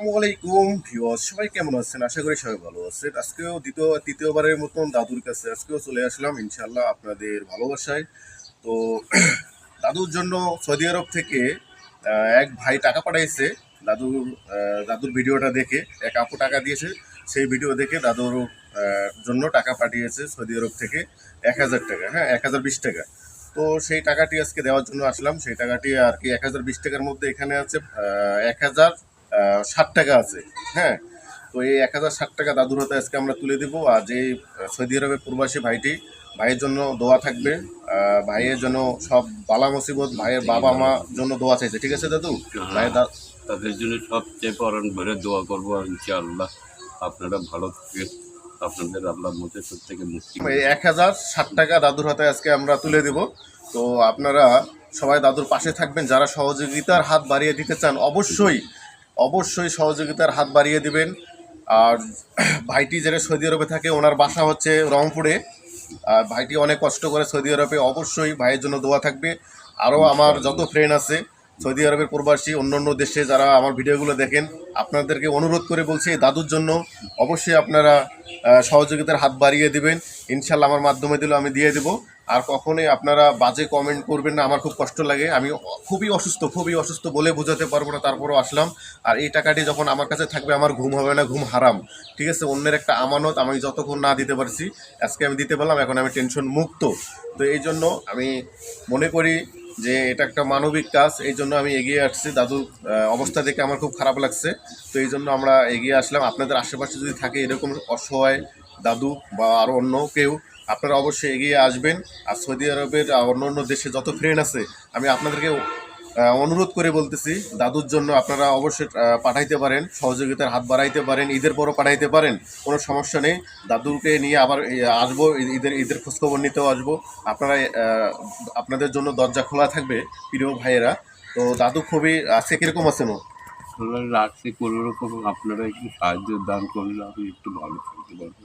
আসসালামু আলাইকুম ভিউয়ার্স, সবাই কেমন আছেন? আশা করি সবাই ভালো আছেন। আজকেও দ্বিতীয়, তৃতীয়বারের মতন দাদুর কাছে আজকেও চলে আসলাম ইনশাল্লাহ আপনাদের ভালোবাসায়। তো দাদুর জন্য সৌদি আরব থেকে এক ভাই টাকা পাঠাইছে, দাদুর দাদুর ভিডিওটা দেখে, এক আপু টাকা দিয়েছে, সেই ভিডিও দেখে দাদুর জন্য টাকা পাঠিয়েছে সৌদি আরব থেকে এক হাজার টাকা হ্যাঁ এক হাজার বিশ টাকা। তো সেই টাকাটি আজকে দেওয়ার জন্য আসলাম, সেই টাকাটি আর কি এক হাজার বিশ টাকার মধ্যে এখানে আছে এক হাজার ষাট টাকা আছে হ্যাঁ? তো এই এক হাজার ষাট টাকা দাদুর হাতে আজকে আমরা তুলে দেবো। আর যে সৌদি আরবের প্রবাসী ভাইটি ভাইয়ের জন্য দোয়া থাকবে ভাইয়ের জন্য সব বালা মুসিবত ভাইয়ের বাবা মা জন্য দোয়া চাইছে। ঠিক আছে দাদু? ভাইয়ের দা- তাদের জন্য সবচেয়ে পরণ ভরে দোয়া করব ইনশাআল্লাহ। আপনারা ভালো থাকেন। আপনাদের আল্লাহ মধ্যে থেকে মুক্তি এই এক হাজার ষাট টাকা দাদুর হাতে আজকে আমরা তুলে দেব। তো আপনারা সবাই দাদুর পাশে থাকবেন। যারা সহযোগিতার হাত বাড়িয়ে দিতে চান অবশ্যই অবশ্যই সহযোগিতার হাত বাড়িয়ে দিবেন। আর ভাইটি যেটা সৌদি আরবে থাকে, ওনার বাসা হচ্ছে রংপুরে। আর ভাইটি অনেক কষ্ট করে সৌদি আরবে, অবশ্যই ভাইয়ের জন্য দোয়া থাকবে। আরও আমার যত ফ্রেন্ড আছে, সৌদি আরবের প্রবাসী অন্য অন্য দেশে যারা আমার ভিডিওগুলো দেখেন, আপনাদেরকে অনুরোধ করে বলছি দাদুর জন্য অবশ্যই আপনারা সহযোগিতার হাত বাড়িয়ে দিবেন। ইনশাল্লাহ আমার মাধ্যমে দিলেও আমি দিয়ে দেবো। আর কখনোই আপনারা বাজে কমেন্ট করবেন না, আমার খুব কষ্ট লাগে। আমি খুবই অসুস্থ খুবই অসুস্থ বলে বোঝাতে পারব না, তারপরও আসলাম। আর এই টাকাটি যখন আমার কাছে থাকবে, আমার ঘুম হবে না, ঘুম হারাম। ঠিক আছে, অন্যের একটা আমানত আমি যতক্ষণ না দিতে পারছি, আজকে আমি দিতে পারলাম, এখন আমি টেনশন মুক্ত। তো এই জন্য আমি মনে করি যে এটা একটা মানবিক কাজ, এই জন্য আমি এগিয়ে আসছি। দাদুর অবস্থা দেখে আমার খুব খারাপ লাগছে। তো এই জন্য আমরা এগিয়ে আসলাম। আপনাদের আশেপাশে যদি থাকে এরকম অসহায় দাদু বা আরও অন্য কেউ আপনারা অবশ্যই এগিয়ে আসবেন। আর সৌদি আরবের অন্য অন্য দেশে যত ফ্রেন্ড আছে, আমি আপনাদেরকে অনুরোধ করে বলতেছি, দাদুর জন্য আপনারা অবশ্যই পাঠাইতে পারেন, সহযোগিতার হাত বাড়াইতে পারেন, ঈদের পরও পাঠাইতে পারেন, কোনো সমস্যা নেই। দাদুকে নিয়ে আবার আসব ঈদের ঈদের খোঁজখবর নিতেও আসব। আপনারা আপনাদের জন্য দরজা খোলা থাকবে, প্রিয় ভাইয়েরা। তো দাদু খুবই, আজকে কীরকম আছেন? আপনারা কোনো রকম আপনারা একটু সাহায্য দান করলে আমি একটু ভালো থাকতে পারব।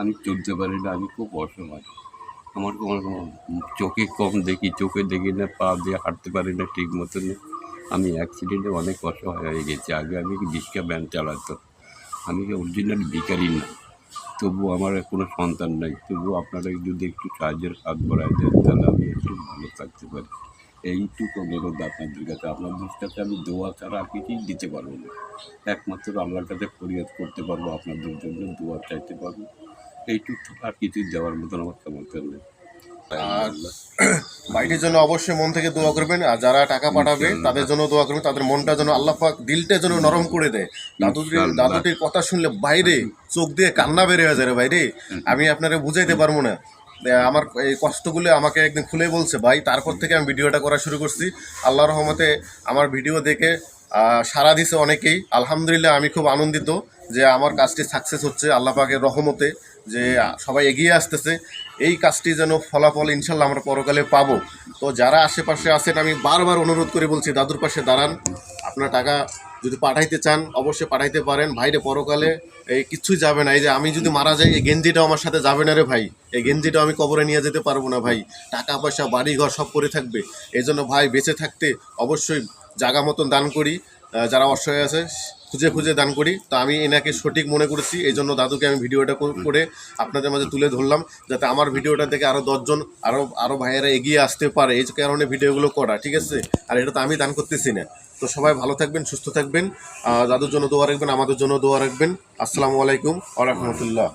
আমি চলতে পারি না, আমি খুব অসহায়। আমার কোনো চোখে কম দেখি, চোখে দেখি না, পা দিয়ে হাঁটতে পারি না ঠিক মতন। আমি অ্যাক্সিডেন্টে অনেক অসহায় হয়ে গেছি, আগে আমি রিক্সা ভ্যান চালাতো আমি অরিজিনাল ভিকারি না। তবু আমার কোনো সন্তান নাই। তবু আপনারা যদি একটু সাহায্যের হাত বাড়ায় দেন, তাহলে আমি একটু ভালো থাকতে পারি। এইটুকু অনুরোধ আপনাদের কাছে। আপনাদের কাছে আমি দোয়া ছাড়া কিছুই দিতে পারব না। একমাত্র আল্লাহর কাছে ফরিয়াদ করতে পারব, আপনাদের জন্য দোয়া চাইতে পারব। এইটুকু আর কিছুই দেওয়ার মতন আমার ক্ষমতা নেই। আর ভাইটির জন্য অবশ্যই মন থেকে দোয়া করবেন আর যারা টাকা পাঠাবে তাদের জন্য দোয়া করবেন তাদের মনটা যেন আল্লাহ পাক দিলটা যেন নরম করে দেয়। দাদুটির দাদুটির কথা শুনলে বাইরে চোখ দিয়ে কান্না বেড়ে হয়ে যায় রে বাইরে। আমি আপনারা বুঝাইতে পারব না। আমার এই কষ্টগুলো আমাকে একদিন খুলে বলছে ভাই তারপর থেকে আমি ভিডিওটা করা শুরু করছি। আল্লাহ রহমতে আমার ভিডিও দেখে সাড়া দিছে অনেকেই। আলহামদুলিল্লাহ আমি খুব আনন্দিত যে আমার কাজটি সাকসেস হচ্ছে আল্লাহ পাকের রহমতে। যে সবাই এগিয়ে আসতেছে, এই কাজটি যেন ফলাফল ইনশাল্লাহ আমরা পরকালে পাবো। তো যারা আশেপাশে আছেন, আমি বারবার অনুরোধ করে বলছি, দাদুর পাশে দাঁড়ান। আপনার টাকা যদি পাঠাইতে চান, অবশ্যই পাঠাইতে পারেন। ভাইরে পরকালে এই কিচ্ছুই যাবে না। এই যে আমি যদি মারা যাই, এই গেঞ্জিটাও আমার সাথে যাবে না রে ভাই। এই গেঞ্জিটাও আমি কবরে নিয়ে যেতে পারব না ভাই। টাকা পয়সা বাড়ি ঘর সব করে থাকবে। এই জন্য ভাই বেঁচে থাকতে অবশ্যই জাগা মতন দান করি। যারা অসহায় আছে খুঁজে খুঁজে দান করি। তো আমি এনাকে সঠিক মনে করেছি, এই জন্য দাদুকে আমি ভিডিওটা করে আপনাদের মাঝে তুলে ধরলাম, যাতে আমার ভিডিওটা থেকে আরও দশজন আরও আরও ভাইয়েরা এগিয়ে আসতে পারে, এই কারণে ভিডিওগুলো করা, ঠিক আছে? আর এটা তো আমি দান করতেছি না। তো সবাই ভালো থাকবেন, সুস্থ থাকবেন। দাদুর জন্য দোয়া রাখবেন, আমাদের জন্য দোয়া রাখবেন। আসসালামু আলাইকুম আ রহমতুল্লাহ।